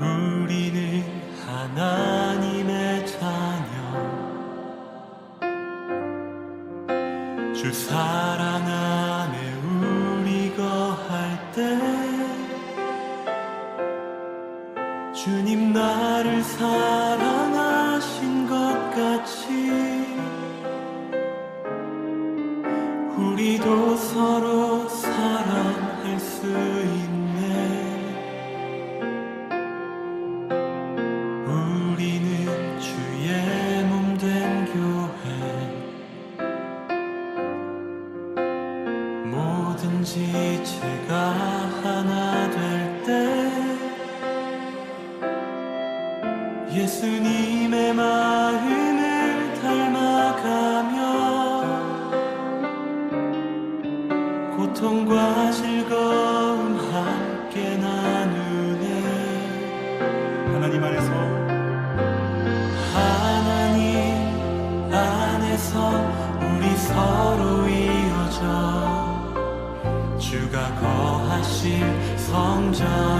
우리는 하나님의 자녀 주 사랑 안에 우리 거할 때 주님 나를 사랑하신 것 같이 우리도 서로 사랑할 수 있. 고통과 즐거움 함께 나누네. 하나님 안에서 하나님 안에서 우리 서로 이어져. 주가 거하실 성전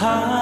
high.